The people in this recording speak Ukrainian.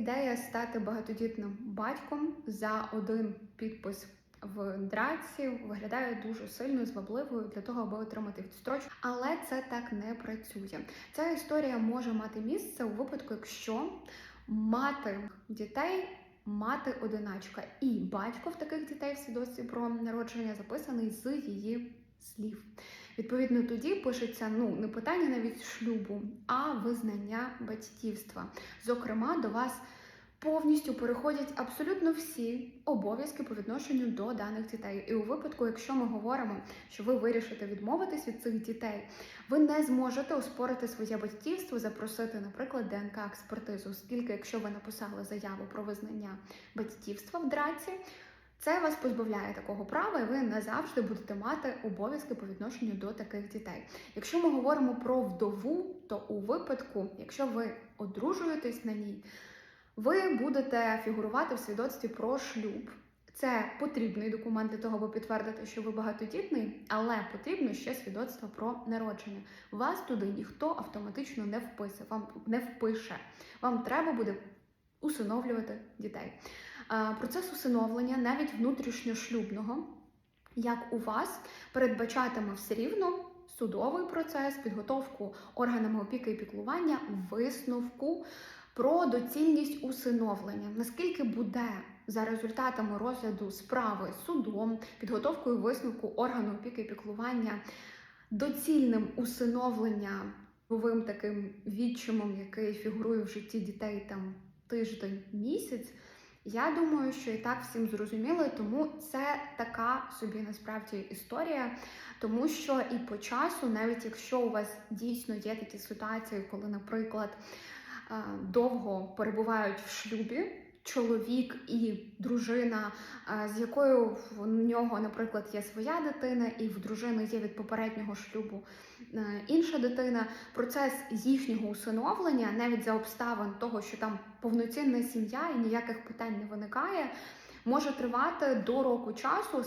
Ідея стати багатодітним батьком за один підпис в драці виглядає дуже сильно звабливою для того, аби отримати відстрочку. Але це так не працює. Ця історія може мати місце у випадку, якщо мати дітей. Мати одиначка і батько в таких дітей в свідоцтві про народження записаний з її слів. Відповідно, тоді пишеться ну не питання навіть шлюбу, а визнання батьківства. Зокрема, до вас повністю переходять абсолютно всі обов'язки по відношенню до даних дітей. І у випадку, якщо ми говоримо, що ви вирішите відмовитись від цих дітей, ви не зможете оспорити своє батьківство, запросити, наприклад, ДНК експертизу, оскільки, якщо ви написали заяву про визнання батьківства в драці. Це вас позбавляє такого права, і ви не завжди будете мати обов'язки по відношенню до таких дітей. Якщо ми говоримо про вдову, то у випадку, якщо ви одружуєтесь на ній, ви будете фігурувати в свідоцтві про шлюб. Це потрібний документ для того, аби підтвердити, що ви багатодітний, але потрібно ще свідоцтво про народження. Вас туди ніхто автоматично не вписе, вам не впише. Вам треба буде усиновлювати дітей. Е, Процес усиновлення, навіть внутрішньошлюбного, як у вас, передбачатиме все рівно судовий процес, підготовку органами опіки і піклування, висновку про доцільність усиновлення. Наскільки буде за результатами розгляду справи судом, підготовкою висновку органу опіки і піклування доцільним усиновлення новим таким відчимом, який фігурує в житті дітей там тиждень, місяць. Я думаю, що і так всім зрозуміло, тому це така собі насправді історія, тому що і по часу, навіть якщо у вас дійсно є такі ситуації, коли, наприклад, е, довго перебувають в шлюбі. Чоловік і дружина, з якою в нього, наприклад, є своя дитина, і в дружини є від попереднього шлюбу е, інша дитина. Процес їхнього усиновлення, навіть за обставин того, що там повноцінна сім'я і ніяких питань не виникає, може тривати до року часу,